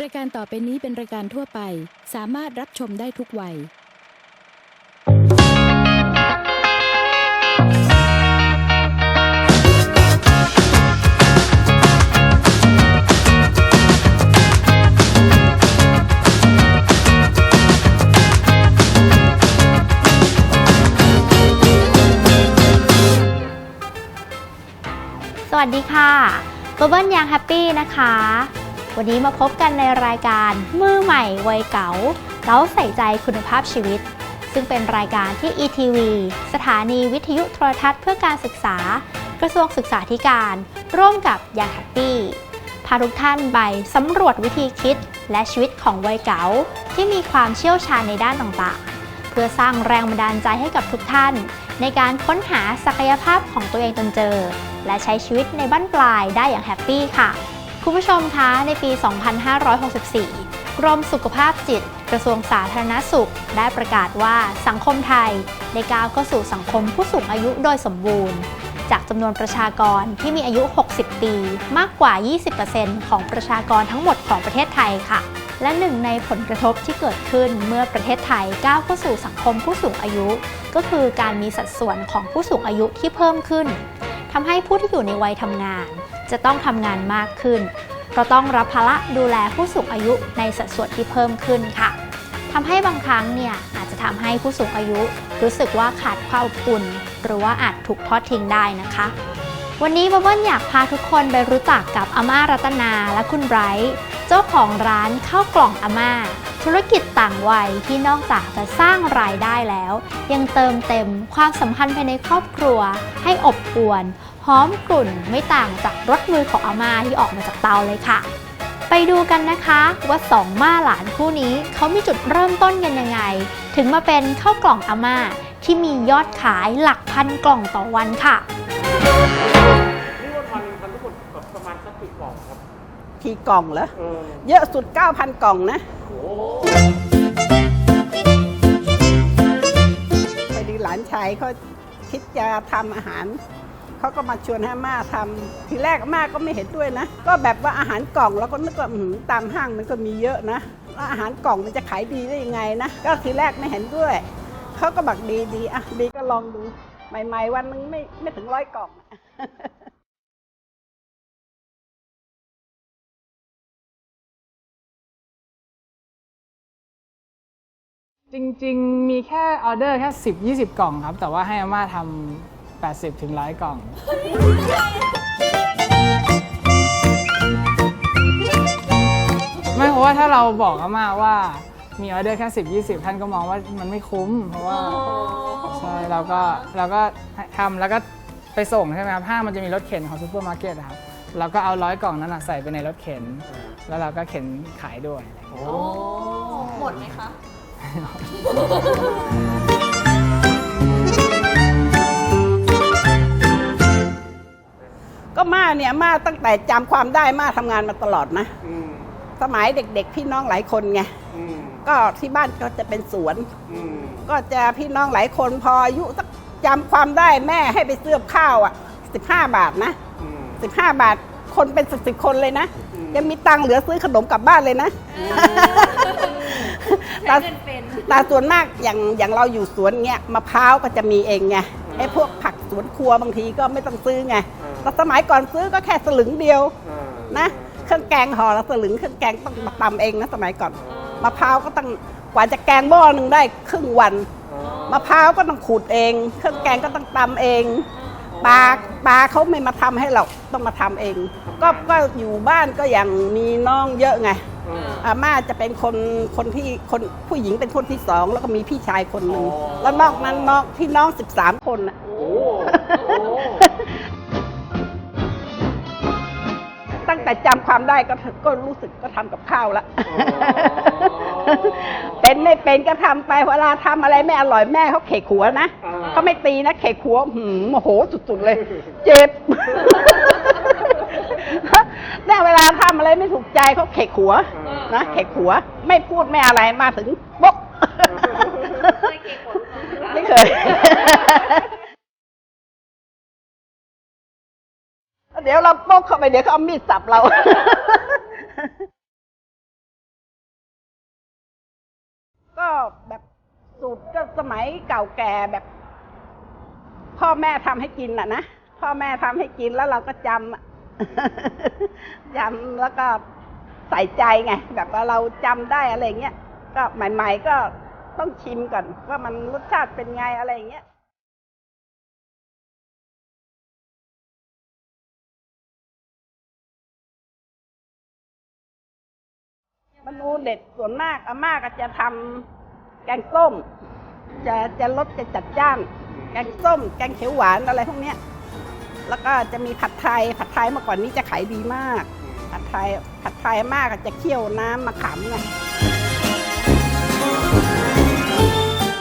รายการต่อไปนี้เป็นรายการทั่วไป สามารถรับชมได้ทุกวัย สวัสดีค่ะเบเบิลยังแฮปปี้นะคะ วันนี้มาพบกันในรายการมือใหม่วัยเก๋าเก๋าใส่ใจคุณภาพชีวิต ซึ่งเป็นรายการที่ ETV สถานีวิทยุโทรทัศน์เพื่อการศึกษา กระทรวงศึกษาธิการ ร่วมกับยังแฮปปี้พาทุกท่านไปสำรวจวิธีคิดและชีวิตของวัยเก๋าที่มีความเชี่ยวชาญในด้านต่างๆ เพื่อสร้างแรงบันดาลใจให้กับทุกท่าน ในการค้นหาศักยภาพของตัวเองจนเจอ และใช้ชีวิตในบ้านปลายได้อย่างแฮปปี้ค่ะ คุณผู้ชมคะในปี 2564 กรมสุขภาพจิต กระทรวงสาธารณสุข ได้ประกาศว่าสังคมไทยได้ก้าวเข้าสู่สังคมผู้สูงอายุโดยสมบูรณ์ จากจำนวนประชากรที่มีอายุ 60 ปี มากกว่า 20%ของประชากรทั้งหมดของประเทศไทยค่ะ และหนึ่งในผลกระทบที่เกิดขึ้นเมื่อประเทศไทยก้าวเข้าสู่สังคมผู้สูงอายุ ก็คือการมีสัดส่วนของผู้สูงอายุที่เพิ่มขึ้นทำให้ผู้ที่อยู่ในวัยทำงาน จะต้องทำงานมากขึ้น เพราะต้องรับภาระดูแลผู้สูงอายุในสัดส่วนที่เพิ่มขึ้นค่ะทำให้บางครั้งเนี่ยอาจจะทำให้ผู้สูงอายุ รู้สึกว่าขาดความอบอุ่น หรือว่าอาจถูกทอดทิ้งได้นะคะ วันนี้บับเบิ้ลอยากพาทุกคนไปรู้จักกับอาม่ารัตนาและคุณไบรท์เจ้าของร้านข้าวกล่องอาม่า ธุรกิจต่างวัยที่นอกจากจะสร้างรายได้แล้ว ยังเติมเต็มความสัมพันธ์ภายในครอบครัว ให้อบอวล หอมกลุ่นไม่ต่างจากรสมือของอาม่าที่ออกมาจากเตาเลยค่ะ ไปดูกันนะคะว่าสองม่าหลานคู่นี้เขามีจุดเริ่มต้นกันยังไง ถึงมาเป็นข้าวกล่องอาม่าที่มียอดขายหลักพันกล่องต่อวันค่ะนี่ว่าพันพันทั้งหมดแบบประมาณสักกี่กล่องครับกี่กล่องเหรอ เออเยอะสุด 9,000 กล่องนะ โอ้ไปดูหลานชายเขาคิดจะทำอาหาร เขาก็มาชวนให้อาม่าทำทีแรกม่าก็ไม่เห็นด้วยนะ ก็แบบว่าอาหารกล่องเราก็นึกว่าตามห้างมันก็มีเยอะนะแล้วอาหารกล่องมันจะขายดีได้ยังไงนะ ก็ทีแรกไม่เห็นด้วย เขาก็บอกดีดีอะดีก็ลองดู ใหม่ๆ วันนึงไม่ไม่ถึงร้อยกล่องจริง ๆ มีแค่ออเดอร์แค่ 10 20 กล่องครับ แต่ว่าให้อาม่าทำ 80 ถึงร้อยกล่อง ไม่เพราะว่าถ้าเราบอกอาม่าว่ามีออเดอร์แค่ 10 20 ท่านก็มองว่ามันไม่คุ้ม เพราะว่าใช่เราก็เราก็ทำแล้วก็ไปส่งใช่ไหมครับห้างมันจะมีรถเข็นของซูเปอร์มาร์เก็ตอะครับเราก็เอาร้อยกล่องนั้นอะใส่ไปในรถเข็น แล้วเราก็เข็นขายด้วยก็ม่า เนี่ยม่าตั้งแต่จำความได้ม่าทำงานมาตลอดนะ อืมสมัยเด็กๆ พี่น้องหลายคนไง อืมก็ที่บ้านก็จะเป็นสวน อืมก็จะพี่น้องหลายคนพออายุสักจำความได้แม่ให้ไปซื้อกับข้าวอะ15 บาทนะ อืม 15 บาทคนเป็นสิบสิบคนเลยนะ อืม ยังมีตังค์เหลือซื้อขนมกลับบ้านเลยนะแต่แต่ส่วนมากอย่างอย่างเราอยู่สวนเงี้ยมะพร้าวก็จะมีเองไงไอ้พวกผักสวนครัวบางทีก็ไม่ต้องซื้อไง แต่สมัยก่อนซื้อก็แค่สลึงเดียวอ่านะ เครื่องแกงห่อละสลึงเครื่องแกงต้องมาตำเองนะสมัยก่อนมะพร้าวก็ต้องกว่าจะแกงหม้อหนึ่งได้ครึ่งวันอ๋อมะพร้าวก็ต้องขูดเอง เครื่องแกงก็ต้องตำเองปลาปลาเขาไม่มาทำให้เราต้องมาทำเอง ก็ก็อยู่บ้านก็อย่างมีน้องเยอะไงอ่าอาม่าจะเป็นคนคนที่คนผู้หญิงเป็นคนที่สองแล้วก็มีพี่ชายคนหนึ่งอ๋อแล้วนอกนั้นน้องพี่น้องสิบสามคนน่ะ ตั้งแต่จำความได้ก็ก็รู้สึกก็ทำกับข้าวละเป็นไม่เป็นก็ทำไปเวลาทำอะไรไม่อร่อยแม่เขาเขกหัวนะอ่า เขาไม่ตีนะเขกหัวหืมโมโหสุดๆเลย เจ็บ แต่เวลาทำอะไรไม่ถูกใจเขาเขกหัวนะเขกหัว ไม่พูดไม่อะไรมาถึงบก ไม่เคยเเดี๋ยวเราโป๊กเข้าไปเดี๋ยวเขาเอามีดสับเราก็แบบสูตรก็สมัยเก่าแก่แบบ พ่อแม่ทำให้กินอะนะพ่อแม่ทำให้กินแล้วเราก็จำจำแล้วก็ใส่ใจไงแบบว่าเราจำได้อะไรเงี้ยก็ใหม่ ๆ ก็ต้องชิมก่อนว่ามันรสชาติเป็นไงอะไรเงี้ย เมนูเด็ดส่วนมากอาม่าก็จะทำแกงส้ม จะจะรสจะจัดจ้าน แกงส้ม แกงเขียวหวานอะไรพวกเนี้ยแล้วก็จะมีผัดไทย ผัดไทยเมื่อก่อนนี้จะขายดีมาก ผัดไทย ผัดไทยอาม่าก็จะเคี่ยวน้ำมะขามไง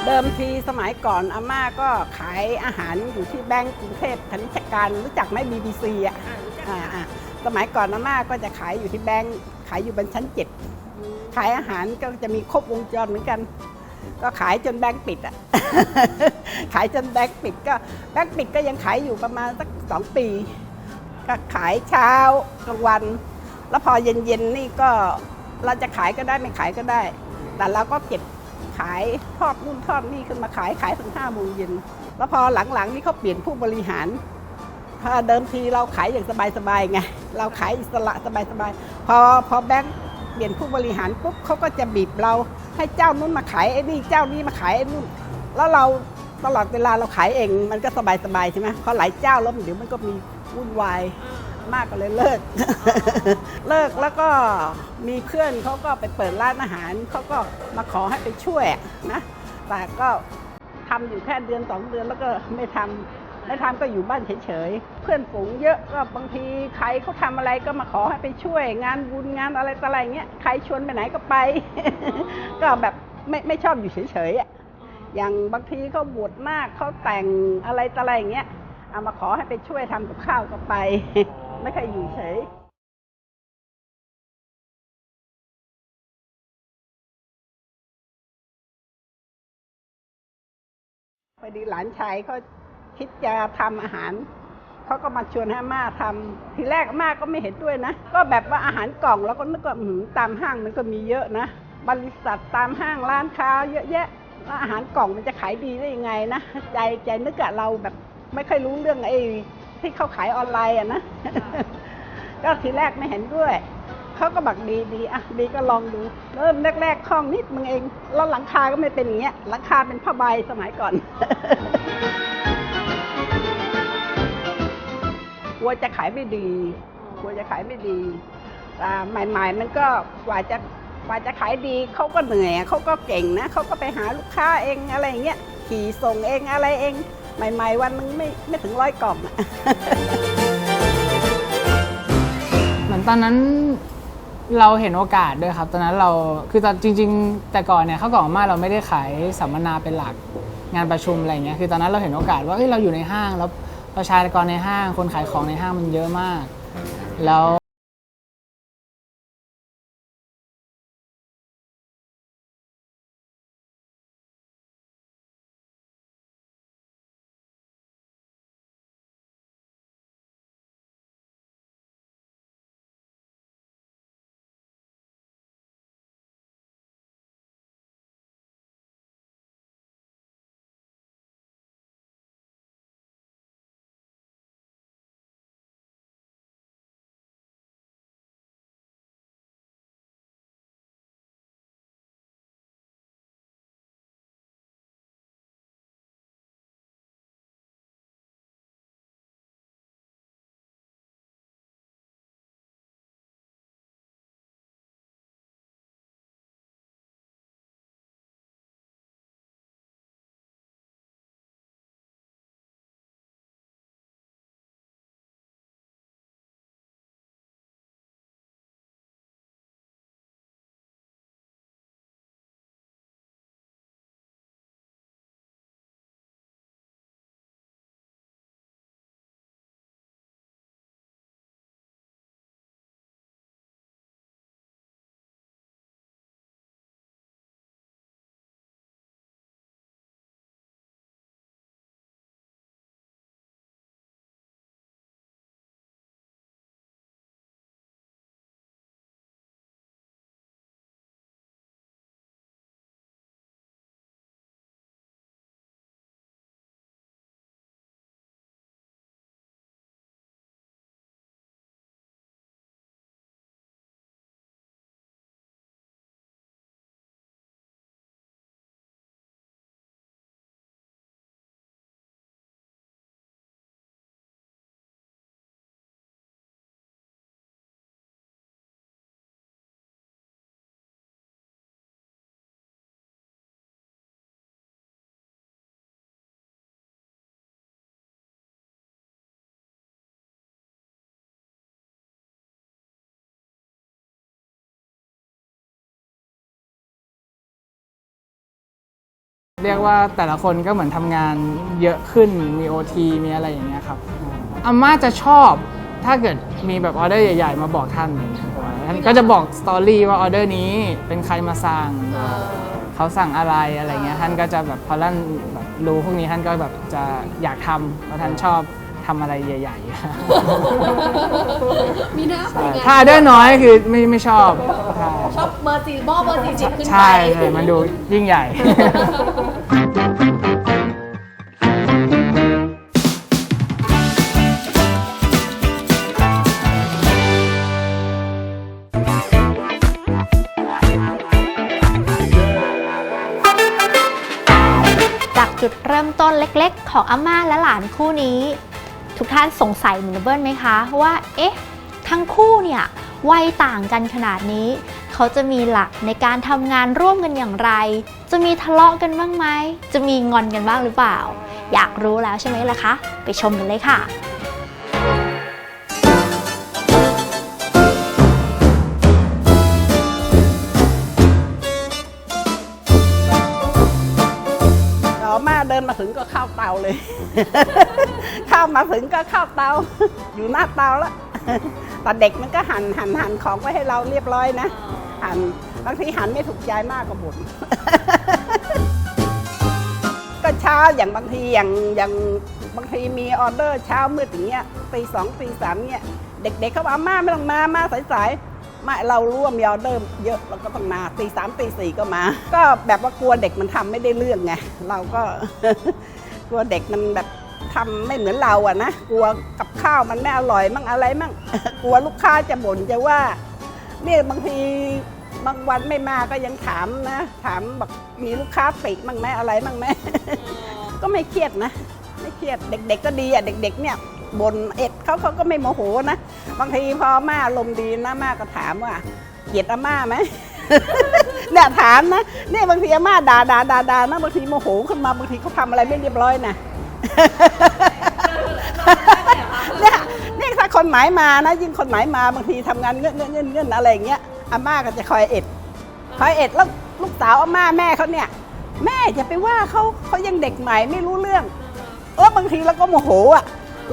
เดิมทีสมัยก่อนอาม่าก็ขายอาหารอยู่ที่แบงก์กรุงเทพคณิชการรู้จักไหม BBC อะอ่าอ่าสมัยก่อนอาม่าก็จะขายอยู่ที่แบงก์ขายอยู่บนชั้นเจ็ดขายอาหารก็จะมีครบวงจรเหมือนกัน ก็ขายจนแบงก์ปิดอะ ขายจนแบงก์ปิดก็แบงก์ปิดก็ยังขายอยู่ประมาณสักสองปี ก็ขายเช้ากลางวัน แล้วพอเย็นๆนี่ก็เราจะขายก็ได้ไม่ขายก็ได้ แต่เราก็เก็บขายทอดนู่นทอดนี่ขึ้นมาขายขายถึงห้าโมงเย็น แล้วพอหลังๆนี่เขาเปลี่ยนผู้บริหารพอเดิมทีเราขายอย่างสบายๆไง เราขายอิสระสบายๆ พอพอแบงค์ ปลี่ยนผู้บริหารปุ๊บเขาก็จะบีบเราให้เจ้านู้นมาขายไอ้นี่เจ้านี้มาขายไอ้นู่นแล้วเราตลอดเวลาเราขายเองมันก็สบายๆใช่ไหมพอหลายเจ้าแล้วเดี๋ยวมันก็มีวุ่นวายมากก็เลยเลิก เลิกแล้วก็มีเพื่อนเขาก็ไปเปิดร้านอาหารเขาก็มาขอให้ไปช่วยนะแต่ก็ทำอยู่แค่เดือนสองเดือนแล้วก็ไม่ทำ ไม่ทำก็อยู่บ้านเฉยๆ เพื่อนฝูงเยอะก็บางทีใครเขาทำอะไรก็มาขอให้ไปช่วยงานบุญงานอะไรต่ออะไรเงี้ย ใครชวนไปไหนก็ไป ก็แบบไม่ไม่ชอบอยู่เฉยๆอะอย่างบางทีเขาบวชมากเขาแต่งอะไรต่ออะไรเงี้ย เอามาขอให้ไปช่วยทำกับข้าวก็ไป ไม่เคยอยู่เฉยพอดีหลานชายเขา คิดจะทำอาหารเขาก็มาชวนให้อาม่าทำทีแรกม่าก็ไม่เห็นด้วยนะ ก็แบบว่าอาหารกล่องเราก็นึกว่าหือตามห้างมันก็มีเยอะนะ บริษัทตามห้างร้านค้า เยอะแยะแล้วอาหารกล่องมันจะขายดีได้ยังไงนะใจใจนึกอะเราแบบไม่ค่อยรู้เรื่องไอ้ที่เขาขายออนไลน์อะนะก็ทีแรกไม่เห็นด้วยเขาก็บอกดีดีอะดีก็ลองดู เริ่มแรกๆคล่องนิดมึงเอง แล้วหลังคาก็ไม่เป็นอย่างเงี้ยหลังคาเป็นผ้าใบสมัยก่อน กลัวจะขายไม่ดี กลัวจะขายไม่ดีอ่ใหม่ ๆ มันก็กว่าจะกว่าจะขายดีเขาก็เหนื่อยเขาก็เก่งนะเขาก็ไปหาลูกค้าเองอะไรเงี้ยขี่ส่งเองอะไรเอง ใหม่ ๆ วันนึงไม่ไม่ถึงร้อยกล่องเหมือนตอนนั้นเราเห็นโอกาสด้วยครับ ตอนนั้นเราคือตอนจริง ๆ แต่ก่อนเนี่ยข้าวกล่องมาเราไม่ได้ขายสัมมนาเป็นหลักงานประชุมอะไรเงี้ยคือตอนนั้นเราเห็นโอกาสว่าเอ้ยเราอยู่ในห้างแล้ว ประชากรในห้างคนขายของในห้างมันเยอะมาก แล้ว เรียกว่าแต่ละคนก็เหมือนทำงานเยอะขึ้น มี OT มีอะไรอย่างเงี้ยครับอาม่าจะชอบถ้าเกิดมีแบบออเดอร์ใหญ่ ๆ มาบอกท่านท่านก็จะบอกสตอรี่ว่าออเดอร์นี้เป็นใครมาสั่งเขาสั่งอะไรอะไรเงี้ยท่านก็จะแบบพอท่านแบบรู้พวกนี้ท่านก็แบบจะอยากทำเพราะท่านชอบ ทำอะไรใหญ่ๆมีหน้าใช่เป็นไงถ้าออเดอร์น้อยคือไม่ไม่ชอบใช่ชอบเบอร์สี่บอเบอร์สี่สิบขึ้นไป ใช่ใช่มันดูยิ่งใหญ่ จากจุดเริ่มต้นเล็กๆ ของอาม่าและหลานคู่นี้ ทุกท่านสงสัยเหมือนเบิ้ลไหมคะว่าเอ๊ะทั้งคู่เนี่ยวัยต่างกันขนาดนี้ เขาจะมีหลักในการทำงานร่วมกันอย่างไร จะมีทะเลาะกันบ้างไหม จะมีงอนกันบ้างหรือเปล่า อยากรู้แล้วใช่ไหมล่ะคะ ไปชมกันเลยค่ะเอามาเดินมาถึงก็เข้าเตาเลย ข้ามาถึงก็เข้าเตา อยู่หน้าเตาแล้วแต่เด็กมันก็หั่นหั่นหั่นของไว้ให้เราเรียบร้อยนะ หั่นบางทีหั่นไม่ถูกใจมากก็บ่นก็เช้าอย่างบางทีอย่างอย่างบางทีมีออเดอร์เช้ามืดอย่างเงี้ยตีสองตีสามเงี้ยเด็กๆเขาบอกอาม่าไม่ต้องมามาสายๆไม่เรารู้ว่ามีออเดอร์เยอะเราก็ต้องมาตีสามตีสี่ก็มา ก็แบบว่ากลัวเด็กมันทำไม่ได้เรื่องไงเราก็กลัวเด็กมันแบบ ทำไม่เหมือนเราอะนะกลัวกับข้าวมันไม่อร่อยมั่งอะไรมั่งกลัวลูกค้าจะบ่นจะว่าเนี่ยบางทีบางวันไม่มาก็ยังถามนะ ถามบอกมีลูกค้าติมั่งไหมอะไรมั่งไหมก็ไม่เครียดนะ ไม่เครียดเด็ก ๆ ก็ดีอะเด็ก ๆ เนี่ยบนเอ็ดเขาเขาก็ไม่โมโหนะ บางทีพอม่าลมณ์ดีนะม่าก็ถามว่าเกลียดอาม่าไหมเนี่ยถามนะเนี่ยบางทีอาม่าด่าด่าด่าด่านะบางทีโมโหขึ้นมาบางทีเขาทำอะไรไม่เรียบร้อยนะ เนี่ยนี่ถ้าคนหมายมานะ ยิ่งคนหมายมาบางทีทำงานเงื่อนเงื่อนเงื่อนเงื่อนอะไรอย่างเงี้ยอาม่าก็จะคอยเอ็ดคอยเอ็ดแล้วลูกสาวอาม่าแม่เขาเนี่ย แม่อย่าไปว่าเขาเขายังเด็กใหม่ไม่รู้เรื่องเออบางทีเราก็โมโหอะ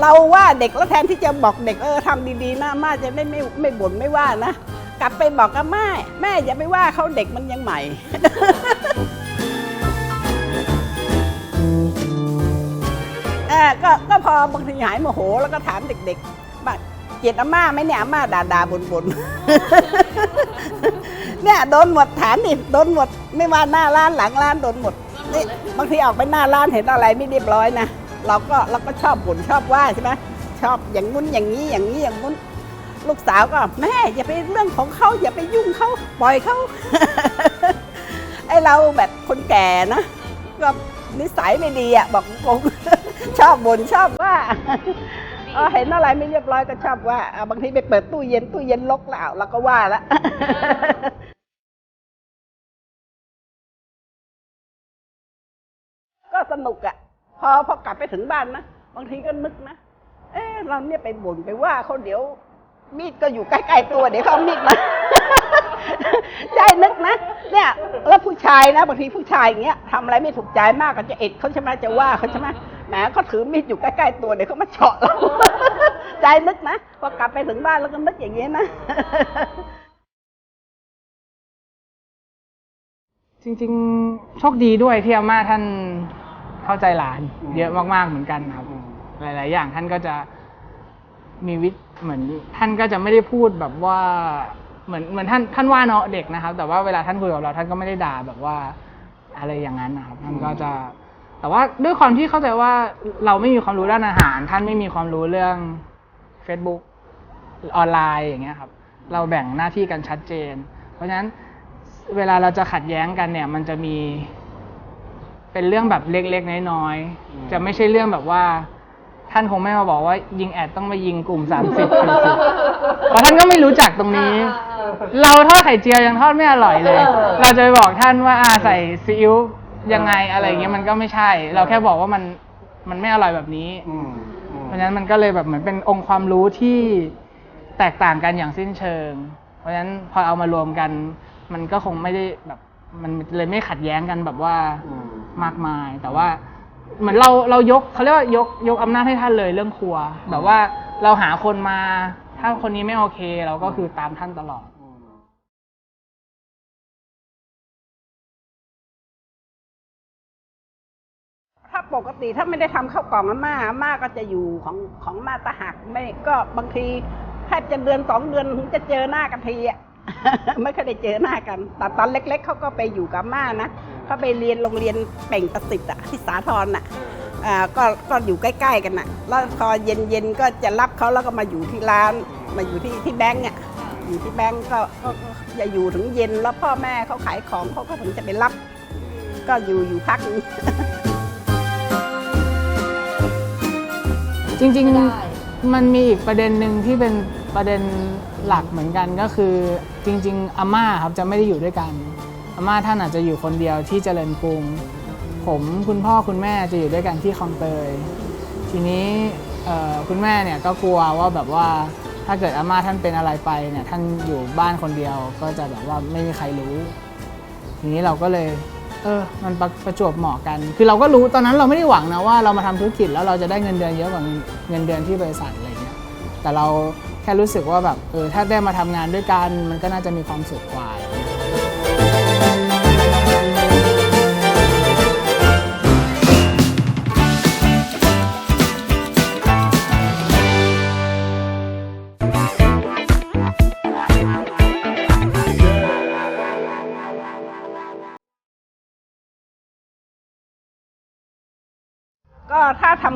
เราว่าเด็กแล้วแทนที่จะบอกเด็กเออทำดีๆนะอาม่าจะไม่ไม่ไม่บ่นไม่ว่านะ กลับไปบอกอาม่าแม่อย่าไปว่าเขาเด็กมันยังใหม่ ก็ก็พอบางทีหายโมโหแล้วก็ถามเด็กๆว่าเกลียดอาม่าไหมเนี่ยอาม่าด่าด่าบนบนเนี่ยโดนหมดถามดิโดนหมด ไม่ว่าหน้าร้านหลังร้านโดนหมดนี่บางทีออกไปหน้าร้านเห็นอะไรไม่เรียบร้อยนะเราก็เราก็ชอบบ่นชอบว่าใช่ไหมชอบอย่างงุ้นอย่างนี้อย่างนี้อย่างงุ้น ลูกสาวก็แม่อย่าไปเรื่องของเขาอย่าไปยุ่งเขาปล่อยเขาไอเราแบบคนแก่นะก็นิสัยไม่ดีอะบอกตรง ชอบบ่นชอบว่าเออเห็นอะไรไม่เรียบร้อยก็ชอบว่าอะบางทีไปเปิดตู้เย็นตู้เย็นลกแล้วเราก็ว่าละก็สนุกอะพอพอกลับไปถึงบ้านนะบางทีก็นึกนะเออเราเนี่ยไปบ่นไปว่าเขาเดี๋ยว มีดก็อยู่ใกล้ๆตัวเดี๋ยวเขาเอามีดมาใจนึกนะเนี่ยแล้วผู้ชายนะบางทีผู้ชายอย่างเงี้ยทำอะไรไม่ถูกใจมากก็จะเอ็ดเขาใช่ไหมจะว่าเขาใช่ไหม แหมเขาถือมีดอยู่ใกล้ๆตัวเดี๋ยวเขามาเฉาะเรา ใจนึกนะพอกลับไปถึงบ้านแล้วก็นึกอย่างเงี้ยนะ จริงๆ โชคดีด้วยที่อาม่าท่านเข้าใจหลาน เยอะมากๆเหมือนกันครับ หลาย ๆ อย่างท่านก็จะมีวิธเหมือน ท่านก็จะไม่ได้พูดแบบว่าเหมือนเหมือนท่านท่านว่าเนาะเด็กนะครับ แต่ว่าเวลาท่านคุยกับเราท่านก็ไม่ได้ด่าแบบว่าอะไรอย่างนั้นนะครับ ท่านก็จะ แต่ว่าด้วยความที่เข้าใจว่าเราไม่มีความรู้ด้านอาหาร ท่านไม่มีความรู้เรื่อง Facebook ออนไลน์อย่างเงี้ยครับ เราแบ่งหน้าที่กันชัดเจน เพราะฉะนั้นเวลาเราจะขัดแย้งกันเนี่ย มันจะมี เป็นเรื่องแบบเล็กๆน้อยๆจะไม่ใช่เรื่องแบบว่า ท่านคงไม่มาบอกว่า ยิงแอดต้องมายิงกลุ่มสามสิบสี่สิบเพราะท่านก็ไม่รู้จักตรงนี้ เราทอดไข่เจียวยังทอดไม่อร่อยเลย เราจะไปบอกท่านว่าอาใส่ซีอิ๊ว ยังไงอะไรอย่างเงี้ยมันก็ไม่ใช่ เราแค่บอกว่ามันมันไม่อร่อยแบบนี้เพราะฉะนั้นมันก็เลยแบบเหมือนเป็นองค์ความรู้ที่แตกต่างกันอย่างสิ้นเชิง เพราะฉะนั้นพอเอามารวมกัน มันก็คงไม่ได้แบบมันเลยไม่ขัดแย้งกันแบบว่ามากมาย แต่ว่าเหมือนเราเรายกเขาเรียกว่ายกยกอำนาจให้ท่านเลยเรื่องครัว แบบว่าเราหาคนมา ถ้าคนนี้ไม่โอเค เราก็คือตามท่านตลอด ถ้าปกติถ้าไม่ได้ทำข้าวกล่องอาม่าอาม่าก็จะอยู่ของของมาตะหักไม่ก็บางทีแทบจะเดือนสองเดือนถึงจะเจอหน้ากันทีอะไม่เคยได้เจอหน้ากันแต่ตอนเล็ก ๆเขาก็ไปอยู่กับม่านะเขาไปเรียนโรงเรียนเป่งประสิทธิ์อะที่สาทรน่ะอ่าก็ก็อยู่ใกล้ ๆ กันน่ะ แล้วพอเย็นๆก็จะรับเขาแล้วก็มาอยู่ที่ร้าน มาอยู่ที่ที่แบงก์อะอยู่ที่แบงก์ก็ก็ก็จะอยู่ถึงเย็นแล้วพ่อแม่เขาขายของเขาก็ถึงจะไปรับ ก็อยู่อยู่พักนึง จริง ๆ มันมีอีกประเด็นหนึ่งที่เป็นประเด็นหลักเหมือนกันก็คือจริง ๆอาม่าครับจะไม่ได้อยู่ด้วยกันอาม่าท่านอาจจะอยู่คนเดียวที่เจริญกรุง ผมคุณพ่อคุณแม่จะอยู่ด้วยกันที่คลองเตย ทีนี้เอ่อคุณแม่เนี่ยก็กลัวว่าแบบว่าถ้าเกิดอาม่าท่านเป็นอะไรไปเนี่ยท่านอยู่บ้านคนเดียวก็จะแบบว่าไม่มีใครรู้ ทีนี้เราก็เลย เออมันประประจวบเหมาะกัน คือเราก็รู้ตอนนั้นเราไม่ได้หวังนะว่าเรามาทำธุรกิจแล้วเราจะได้เงินเดือนเยอะกว่าเงินเดือนที่บริษัทอะไรเงี้ยแต่เราแค่รู้สึกว่าแบบเออถ้าได้มาทำงานด้วยกันมันก็น่าจะมีความสุขกว่า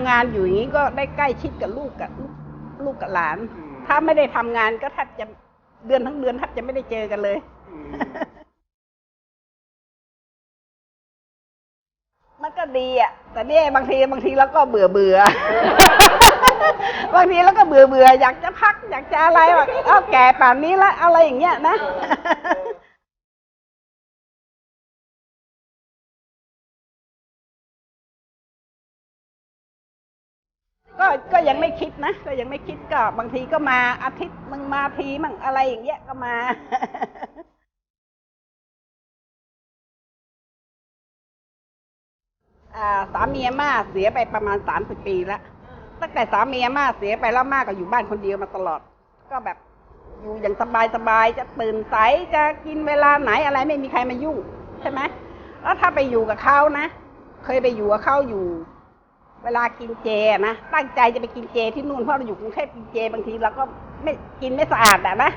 งานอยู่อย่างนี้ก็ได้ใกล้ชิดกับลูกกับลูกลูกกับหลาน ถ้าไม่ได้ทำงานก็แทบจะเดือนทั้งเดือนแทบจะไม่ได้เจอกันเลย มันก็ดีอะ แต่เนี่ยบางทีบางทีเราก็เบื่อเบื่อบางทีเราก็เบื่อเบื่ออยากจะพัก อยากจะอะไรแบบเอ้าแก่ป่านนี้แล้วอะไรอย่างเงี้ยนะ ก็ก็ยังไม่คิดนะ ก็ยังไม่คิดก็บางทีก็มาอาทิตย์มึงมาทีมั่งอะไรอย่างเงี้ยก็มาอ่าสามีอาม่าเสียไปประมาณสามสิบปีแล้วตั้งแต่สามีอาม่าเสียไปแล้วม่าก็อยู่บ้านคนเดียวมาตลอด ก็แบบอยู่อย่างสบายสบายๆจะตื่นสายจะกินเวลาไหนอะไรไม่มีใครมายุ่งใช่ไหมแล้วถ้าไปอยู่กับเขานะ เคยไปอยู่กับเขาอยู่ เวลากินเจนะตั้งใจจะไปกินเจที่นู่นเพราะเราอยู่กรุงเทพกินเจบางทีเราก็ไม่กินไม่สะอาดอะนะ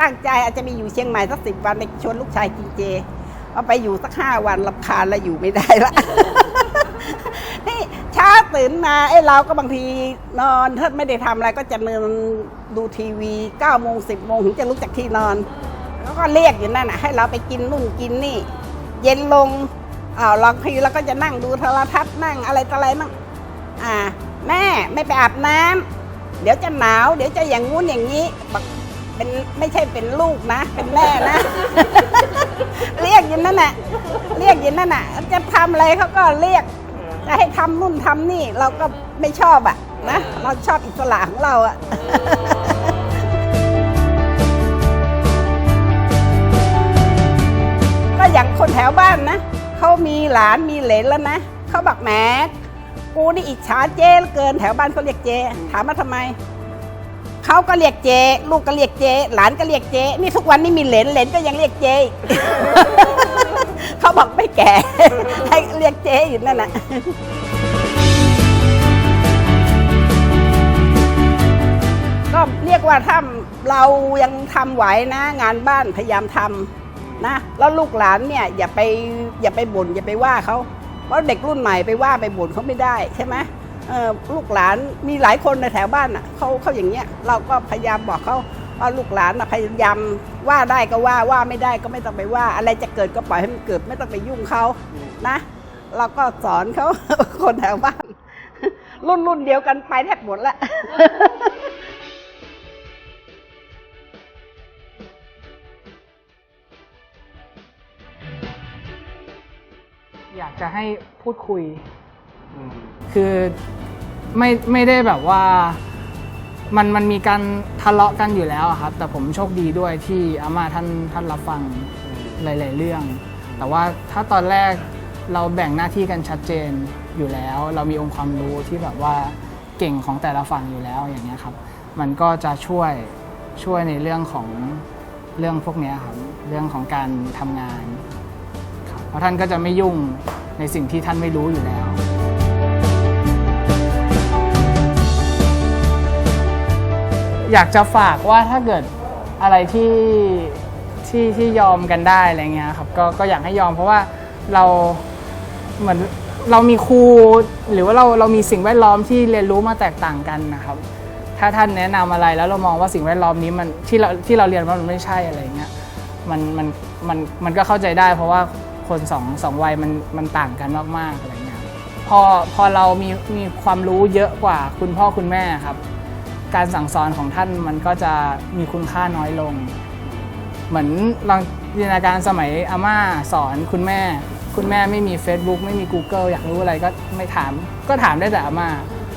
ตั้งใจอาจจะไปอยู่เชียงใหม่สักสิบวันไปชวนลูกชายกินเจเอาไปอยู่สักห้าวันรำคาญแล้วอยู่ไม่ได้ละนี่เช้าตื่นมาไอ้เราก็บางทีนอนถ้าไม่ได้ทำอะไรก็จะนอนดูทีวีเก้าโมงสิบโมงถึงจะลุกจากที่นอนแล้วก็เรียกอยู่นั่นน่ะให้เราไปกินนู่นกินนี่ เย็นลงอ้าวบางทีเราก็จะนั่งดูโทรทัศน์นั่งอะไรต่ออะไรมั่ง อ่า แม่ไม่ไปอาบน้ำเดี๋ยวจะหนาวเดี๋ยวจะอย่างงู้นอย่างนี้เป็นไม่ใช่เป็นลูกนะ เป็นแม่นะ เรียกย่างนั้นน่ะเรียกย่างนั้นน่ะจะทำอะไรเขาก็เรียกจะให้ทำนู่นทำนี่เราก็ไม่ชอบอะนะเราชอบอิสระของเราอะก็อย่างคนแถวบ้านนะเขามีหลานมีเหลนแล้วนะเขาบอกแหม กูนี่อิจฉาเจ้เหลือเกินแถวบ้านเขาเรียกเจถามว่าทำไมเขาก็เรียกเจลูกก็เรียกเจหลานก็เรียกเจนี่ทุกวันนี้มีเหลนเหลนก็ยังเรียกเจอีก เขาบอกไม่แก่ ให้เรียกเจอยู่นั่นน่ะก็เรียกว่าถ้าเรายังทำไหวนะ งานบ้านพยายามทำนะ แล้วลูกหลานเนี่ยอย่าไปอย่าไปบ่นอย่าไปว่าเขา เพราะเด็กรุ่นใหม่ไปว่าไปบ่นเขาไม่ได้ใช่ไหมลูกหลานมีหลายคนในแถวบ้านอะเขาเขาอย่างเงี้ยเราก็พยายามบอกเขาว่าลูกหลานพยายามว่าได้ก็ว่าว่าไม่ได้ก็ไม่ต้องไปว่า อะไรจะเกิดก็ปล่อยให้มันเกิดไม่ต้องไปยุ่งเขานะ เราก็สอนเขาคนแถวบ้าน รุ่นรุ่นเดียวกันไปแทบหมดละ จะให้พูดคุย คือไม่ไม่ได้แบบว่ามันมันมีการทะเลาะกันอยู่แล้วอะครับ แต่ผมโชคดีด้วยที่อาม่าท่านท่านรับฟังหลาย ๆ เรื่อง แต่ว่าถ้าตอนแรกเราแบ่งหน้าที่กันชัดเจนอยู่แล้ว เรามีองค์ความรู้ที่แบบว่าเก่งของแต่ละฝั่งอยู่แล้วอย่างเงี้ยครับ มันก็จะช่วยช่วยในเรื่องของเรื่องพวกเนี้ยครับเรื่องของการทำงานครับเพราะท่านก็จะไม่ยุ่ง ในสิ่งที่ท่านไม่รู้อยู่แล้ว อยากจะฝากว่าถ้าเกิดอะไรที่ที่ที่ยอมกันได้อะไรเงี้ยครับก็ก็อยากให้ยอมเพราะว่าเราเหมือนเรามีครูหรือว่าเราเรามีสิ่งแวดล้อมที่เรียนรู้มาแตกต่างกันนะครับ ถ้าท่านแนะนำอะไรแล้วเรามองว่าสิ่งแวดล้อมนี้มันที่เราที่เราเรียนว่ามันไม่ใช่อะไรเงี้ยมันมันมันมันก็เข้าใจได้เพราะว่า คนสองสองวัยมันมันต่างกันมากๆอะไรเงี้ยพอพอเรามีมีความรู้เยอะกว่าคุณพ่อคุณแม่ครับ การสั่งสอนของท่านมันก็จะมีคุณค่าน้อยลง เหมือนลองจินตนาการสมัยอาม่าสอนคุณแม่ คุณแม่ไม่มี Facebook ไม่มี Google อยากรู้อะไรก็ไม่ถาม ก็ถามได้แต่อาม่า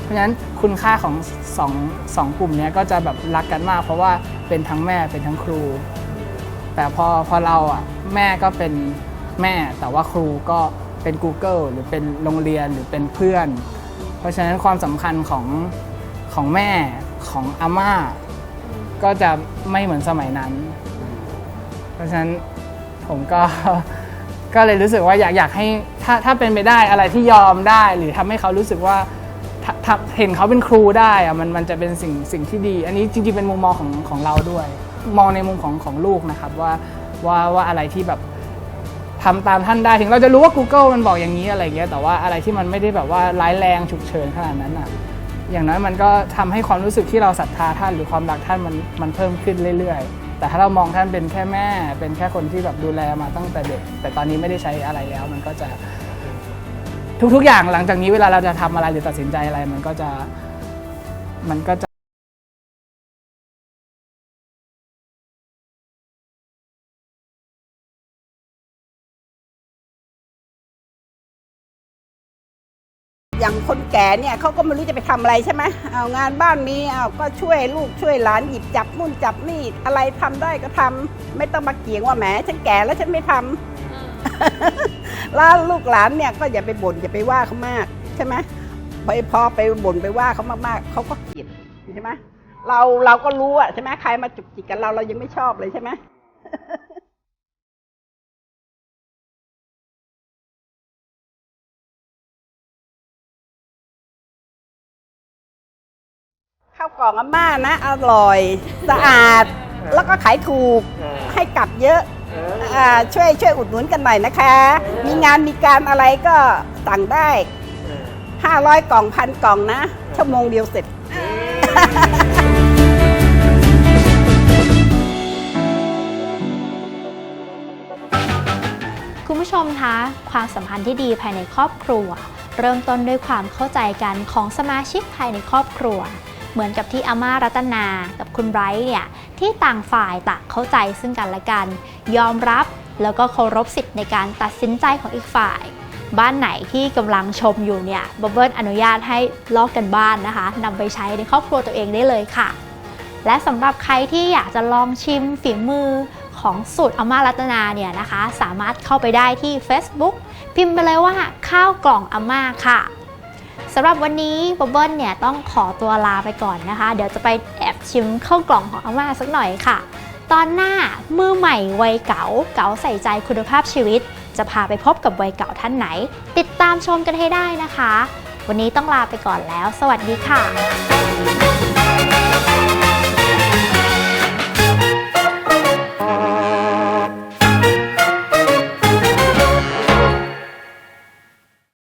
เพราะฉะนั้นคุณค่าของสองสองกลุ่มนี้ก็จะแบบรักกันมาก เพราะว่าเป็นทั้งแม่เป็นทั้งครู แต่พอพอเราอะแม่ก็เป็น แม่ แต่ว่าครูก็เป็น Google หรือเป็นโรงเรียนหรือเป็นเพื่อน เพราะฉะนั้นความสำคัญของของแม่ของอาม่า ก็จะไม่เหมือนสมัยนั้น เพราะฉะนั้นผมก็ ก็เลยรู้สึกว่าอยากอยากให้ถ้าถ้าเป็นไปได้อะไรที่ยอมได้ หรือทำให้เขารู้สึกว่าถ้าถ้าเห็นเขาเป็นครูได้อะมันมันจะเป็นสิ่งสิ่งที่ดี อันนี้จริงๆเป็นมุมมองของของเราด้วย มองในมุมของของลูกนะครับว่าว่าว่าอะไรที่แบบ ทำตามท่านได้ถึงเราจะรู้ว่า Google มันบอกอย่างนี้อะไรเงี้ยแต่ว่าอะไรที่มันไม่ได้แบบว่าร้ายแรงฉุกเฉินขนาดนั้นอะอย่างน้อยมันก็ทำให้ความรู้สึกที่เราศรัทธาท่านหรือความรักท่านมันมันเพิ่มขึ้นเรื่อยๆ แต่ถ้าเรามองท่านเป็นแค่แม่ เป็นแค่คนที่แบบดูแลมาตั้งแต่เด็ก แต่ตอนนี้ไม่ได้ใช้อะไรแล้ว มันก็จะทุกๆอย่างหลังจากนี้เวลาเราจะทำอะไรหรือตัดสินใจอะไรมันก็จะมันก็ แก่เนี่ยเขาก็ไม่รู้จะไปทำอะไรใช่ไหมเอางานบ้านมีเอาก็ช่วยลูกช่วยหลานหยิบจับนู่นจับนี่อะไรทำได้ก็ทำไม่ต้องมาเกี่ยงว่าแหมฉันแก่แล้วฉันไม่ทำแล้วลูกหลานเนี่ยก็อย่าไปบ่นอย่าไปว่าเขามากใช่ไหมไปพอไปบ่นไปว่าเขามากๆเขาก็เกลียดใช่ไหมเราเราก็รู้อะใช่ไหมใครมาจุกจิกกับเราเรายังไม่ชอบเลยใช่ไหม ข้าวกล่องอาม่านะ อร่อย สะอาด แล้วก็ขายถูก ให้กลับเยอะอ่าช่วยช่วยอุดหนุนกันหน่อยนะคะ มีงานมีการอะไรก็สั่งได้ 500 กล่องพันกล่องนะ ชั่วโมงเดียวเสร็จคุณผู้ชมคะความสัมพันธ์ที่ดีภายในครอบครัว เริ่มต้นด้วยความเข้าใจกันของสมาชิกภายในครอบครัว เหมือนกับที่อาม่ารัตนากับคุณไบรท์เนี่ยที่ต่างฝ่ายต่างเข้าใจซึ่งกันและกัน ยอมรับแล้วก็เคารพสิทธิ์ในการตัดสินใจของอีกฝ่าย บ้านไหนที่กำลังชมอยู่เนี่ยบับเบิลอนุญาตให้ลอกกันบ้านนะคะนำไปใช้ในครอบครัวตัวเองได้เลยค่ะ และสำหรับใครที่อยากจะลองชิมฝีมือของสูตรอาม่ารัตนาเนี่ยนะคะ สามารถเข้าไปได้ที่ Facebook พิมพ์ไปเลยว่าข้าวกล่องอาม่าค่ะ สำหรับวันนี้บับเบิ้ลเนี่ยต้องขอตัวลาไปก่อนนะคะ เดี๋ยวจะไปแอบชิมข้าวกล่องของอาม่าสักหน่อยค่ะ ตอนหน้ามือใหม่วัยเก๋าเก๋าใส่ใจคุณภาพชีวิต จะพาไปพบกับวัยเก่าท่านไหน ติดตามชมกันให้ได้นะคะ วันนี้ต้องลาไปก่อนแล้ว สวัสดีค่ะ